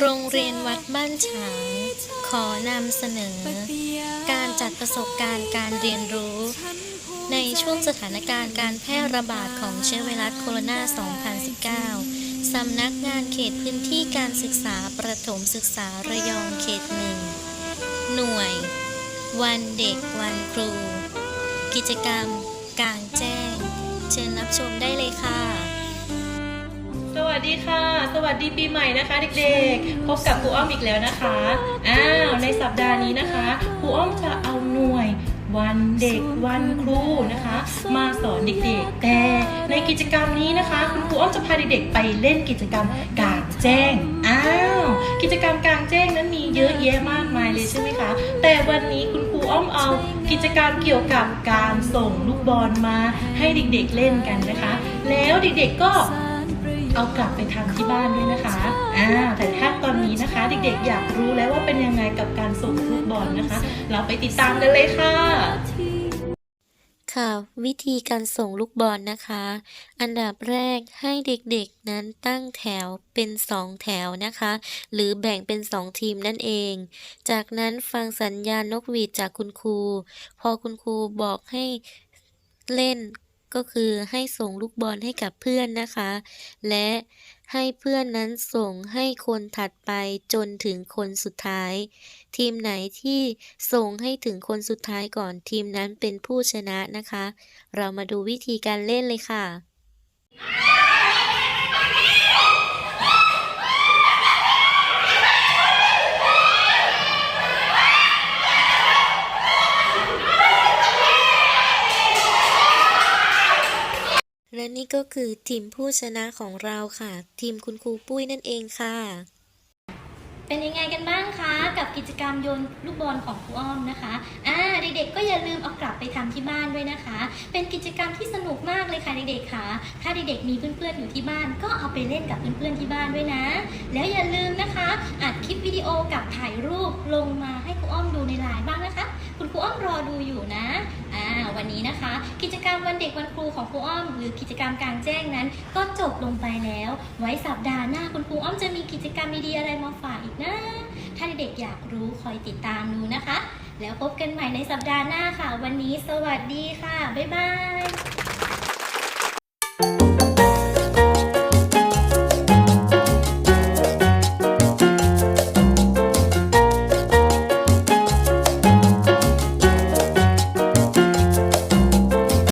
โรงเรียนวัดบ้านฉาง ขอนำเสนอ การจัดประสบการณ์การเรียนรู้ ในช่วงสถานการณ์การแพร่ระบาดของเชื้อไวรัสโคโรนา 2019 สำนักงานเขตพื้นที่การศึกษาประถมศึกษาระยองเขตหนึ่ง หน่วย วันเด็กวันครู กิจกรรม กลางแจ้ง เชิญรับชมได้เลยค่ะ ดีค่ะ สวัสดีปีใหม่นะคะ เด็กๆ พบกับครูอ้อมอีกแล้วนะคะ อ้าวในสัปดาห์นี้นะคะครูอ้อมจะเอาหน่วยวันเด็กวันครูนะคะ มาสอนเด็กๆ แต่ในกิจกรรมนี้นะคะ คุณครูอ้อมจะพาเด็กๆไปเล่นกิจกรรมกลางแจ้งอ้าวกิจกรรมกลางแจ้งนั้นมีเยอะแยะมากมายเลยใช่ไหมคะ แต่วันนี้คุณครูอ้อมเอากิจกรรมเกี่ยวกับการส่งลูกบอลมาให้เด็กๆเล่นกันนะคะ แล้วเด็กๆก็ เอากลับไปทำที่บ้านด้วยนะคะอ่าแต่ถ้าตอนนี้นะคะเด็กๆอยากรู้แล้วว่าเป็นยังไงกับการส่งลูกบอลนะคะ เราไปติดตามกันเลยค่ะค่ะวิธีการส่งลูกบอลนะคะ อันดับแรกให้เด็กๆนั้นตั้งแถวเป็นสองแถวนะคะ หรือแบ่งเป็นสองทีมนั่นเอง จากนั้นฟังสัญญาณนกหวีดจากคุณครู พอคุณครูบอกให้เล่น ก็คือให้ส่งลูกบอลให้กับเพื่อนนะคะ และให้เพื่อนนั้นส่งให้คนถัดไปจนถึงคนสุดท้าย ทีมไหนที่ส่งให้ถึงคนสุดท้ายก่อนทีมนั้นเป็นผู้ชนะนะคะ เรามาดูวิธีการเล่นเลยค่ะ และนี่ก็คือทีมผู้ชนะของเราค่ะ ทีมคุณครูปุ้ยนั่นเองค่ะ เป็นยังไงกันบ้างคะ กับกิจกรรมโยนลูกบอลของครูอ้อมนะคะอ่าเด็กๆก็อย่าลืมเอากลับไปทำที่บ้านด้วยนะคะ เป็นกิจกรรมที่สนุกมากเลยค่ะเด็กๆค่ะ ถ้าเด็กๆมีเพื่อนๆอยู่ที่บ้าน ก็เอาไปเล่นกับเพื่อนๆที่บ้านด้วยนะ แล้วอย่าลืมนะคะอัดคลิปวิดีโอกับถ่ายรูปลงมาให้ครูอ้อมดูในไลน์บ้างนะคะ คุณครูอ้อมรอดูอยู่นะ วันนี้นะคะ กิจกรรมวันเด็กวันครูของครูอ้อม หรือกิจกรรมกลางแจ้งนั้น ก็จบลงไปแล้ว ไว้สัปดาห์หน้าคุณครูอ้อมจะมีกิจกรรมดีๆอะไรมาฝากอีกนะ ถ้าเด็กๆอยากรู้คอยติดตามดูนะคะ แล้วพบกันใหม่ในสัปดาห์หน้าค่ะ วันนี้สวัสดีค่ะบ๊ายบาย